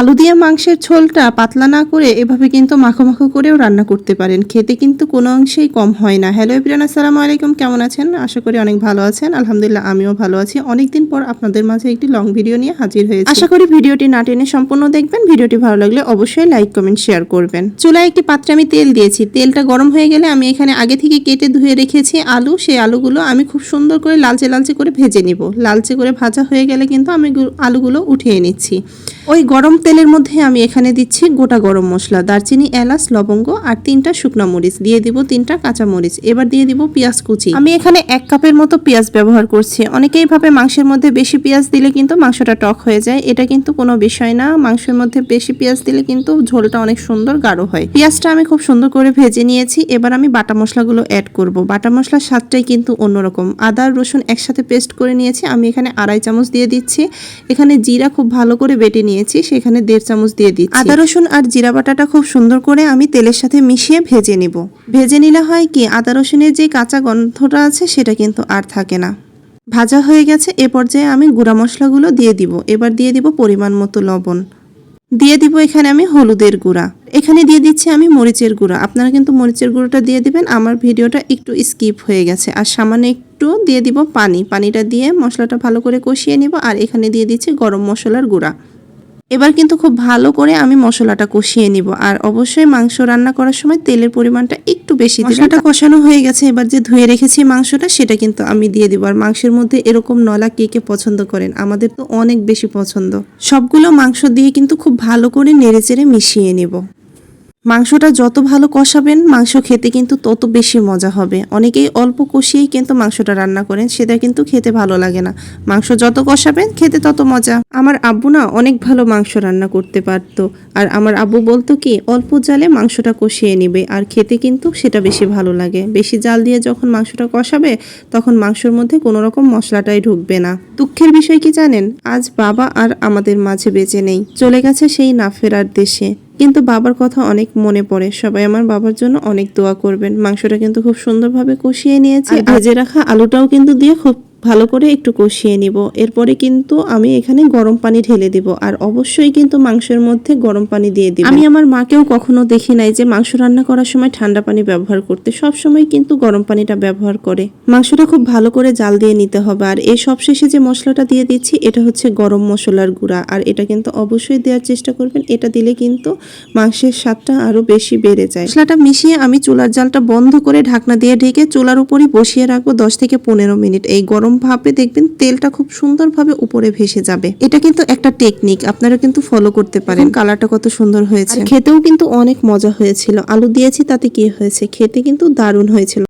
আলু দিয়ে মাংসের ঝোলটা পাতলা না করে এভাবে কিন্তু মাখো মাখো করেও রান্না করতে পারেন। খেতে কিন্তু কোনো অংশেই কম হয় না। হ্যালো এভরিয়ান আসসালামু আলাইকুম। কেমন আছেন? আশা করি অনেক ভালো আছেন। আলহামদুলিল্লাহ আমিও ভালো আছি। অনেকদিন পর আপনাদের মাঝে একটি লং ভিডিও নিয়ে হাজির হয়েছি। আশা করি ভিডিওটি না টেনে সম্পূর্ণ দেখবেন। ভিডিওটি ভালো লাগলে অবশ্যই লাইক কমেন্ট শেয়ার করবেন। চুলায় একটি পাত্রে আমি তেল দিয়েছি। তেলটা গরম হয়ে গেলে আমি এখানে আগে থেকে কেটে ধুয়ে রেখেছি আলু। সেই আলুগুলো আমি খুব সুন্দর করে লালচে লালচে করে ভেজে নিব। লালচে করে ভাজা হয়ে গেলে কিন্তু আমি আলুগুলো উঠিয়ে নিচ্ছি। ওই গরম তেলের মধ্যে আমি এখানে দিচ্ছি গোটা গরম মশলা, দারচিনি, এলাচ, লবঙ্গ আর তিনটা শুকনো মরিচ। দিয়ে দিব তিনটা কাঁচা মরিচ। এবার দিয়ে দিব পেঁয়াজ কুচি। আমি এখানে এক কাপের মতো পেঁয়াজ ব্যবহার করছি। অনেকেই ভাবে মাংসের মধ্যে বেশি পেঁয়াজ দিলে কিন্তু মাংসটা টক হয়ে যায়। এটা কিন্তু কোনো বিষয় না। মাংসের মধ্যে বেশি পেঁয়াজ দিলে কিন্তু ঝোলটা অনেক সুন্দর গাঢ় হয়। পেঁয়াজটা আমি খুব সুন্দর করে ভেজে নিয়েছি। এবার আমি বাটা মশলাগুলো অ্যাড করব। বাটা মশলার স্বাদটাই কিন্তু অন্যরকম। আদা, রসুন একসাথে পেস্ট করে নিয়েছি। আমি এখানে আড়াই চামচ দিয়ে দিচ্ছি। এখানে জিরা খুব ভালো করে বেটে নিয়েছি। সেখানে দেড় চামচ দিয়ে দিচ্ছি। আদা রসুন আর জিরা বাটাটা খুব সুন্দর করে আমি তেলের সাথে মিশিয়ে ভেজে নিব। ভেজে নিলে হয় কি, আদা রসুনের যে কাঁচা গন্ধটা আছে সেটা কিন্তু আর থাকে না। ভাজা হয়ে গেছে, এ পর্যায়ে আমি গুঁড়া মশলাগুলো দিয়ে দিব। এবার দিয়ে দিব পরিমাণ মতো লবণ। দিয়ে দিব এখানে আমি হলুদের গুঁড়া। এখানে দিয়ে দিচ্ছি আমি মরিচের গুঁড়া। আপনারা কিন্তু মরিচের গুঁড়োটা দিয়ে দিবেন, আমার ভিডিওটা একটু স্কিপ হয়ে গেছে। আর সামান্য একটু দিয়ে দিব পানি। পানিটা দিয়ে মশলাটা ভালো করে কষিয়ে নিব। আর এখানে দিয়ে দিচ্ছি গরম মশলার গুঁড়া। এবার কিন্তু খুব ভালো করে আমি মশলাটা কষিয়ে নিব। আর অবশ্যই মাংস রান্না করার সময় তেলের পরিমাণটা একটু বেশি মশলাটা কষানো হয়ে গেছে, এবার যে ধুয়ে রেখেছি মাংসটা সেটা কিন্তু আমি দিয়ে দিব। আর মাংসের মধ্যে এরকম নলা কে কে পছন্দ করেন, আমাদের তো অনেক বেশি পছন্দ। সবগুলো মাংস দিয়ে কিন্তু খুব ভালো করে নেড়েচেড়ে মিশিয়ে নেব। মাংসটা যত ভালো কষাবেন, মাংস খেতে কিন্তু তত বেশি মজা হবে। অনেকেই অল্প কষিয়েই কিন্তু মাংসটা রান্না করেন, সেটা কিন্তু খেতে ভালো লাগে না। মাংস যত কষাবেন, খেতে তত মজা। আমার আব্বু না অনেক ভালো মাংস রান্না করতে পারতো। আর আমার আব্বু বলতো কি, অল্প জালে মাংসটা কষিয়ে নিবে, আর খেতে কিন্তু সেটা বেশি ভালো লাগে। বেশি জাল দিয়ে যখন মাংসটা কষাবে, তখন মাংসর মধ্যে কোনো রকম মশলাটাই ঢুকবে না। দুঃখের বিষয় কি জানেন? আজ বাবা আর আমাদের মাঝে বেঁচে নেই। চলে গেছে সেই না ফেরার দেশে। কিন্তু বাবার কথা অনেক মনে পড়ে। সবাই আমার বাবার জন্য অনেক দোয়া করবেন। মাংসটা কিন্তু খুব সুন্দরভাবে কষিয়ে নিয়েছে। ভেজে রাখা আলুটাও কিন্তু দিয়ে খুব ভালো করে একটু কষিয়ে নিব। এরপরে কিন্তু আমি এখানে গরম পানি ঢেলে দিব আর অবশ্যই কিন্তু মাংসের মধ্যে গরম পানি দিয়ে দিব আমি আমার মাকেও কখনো দেখি নাই যে মাংস রান্না করার সময় ঠান্ডা পানি ব্যবহার করতে। সব সময় কিন্তু গরম পানিটা ব্যবহার করে। মাংসটা খুব ভালো করে জাল দিয়ে নিতে হবে আর এই সবশেষে যে মশলাটা দিয়ে দিচ্ছি, এটা হচ্ছে গরম মশলার গুঁড়া। আর এটা কিন্তু অবশ্যই দেওয়ার চেষ্টা করবেন। এটা দিলে কিন্তু মাংসের স্বাদটা আরও বেশি বেড়ে যায়। মশলাটা মিশিয়ে আমি চুলার জালটা বন্ধ করে ঢাকনা দিয়ে ঢেকে চুলার উপরই বসিয়ে রাখব দশ থেকে পনেরো মিনিট। এই গরম ভাপে দেখবেন তেলটা খুব সুন্দরভাবে উপরে ভেসে যাবে। এটা কিন্তু একটা টেকনিক আপনারা কিন্তু ফলো করতে পারেন। কালারটা কত সুন্দর হয়েছে। খেতেও কিন্তু অনেক মজা হয়েছিল। আলু দিয়েছি তাতে কি হয়েছে? খেতে কিন্তু দারুণ হয়েছিল।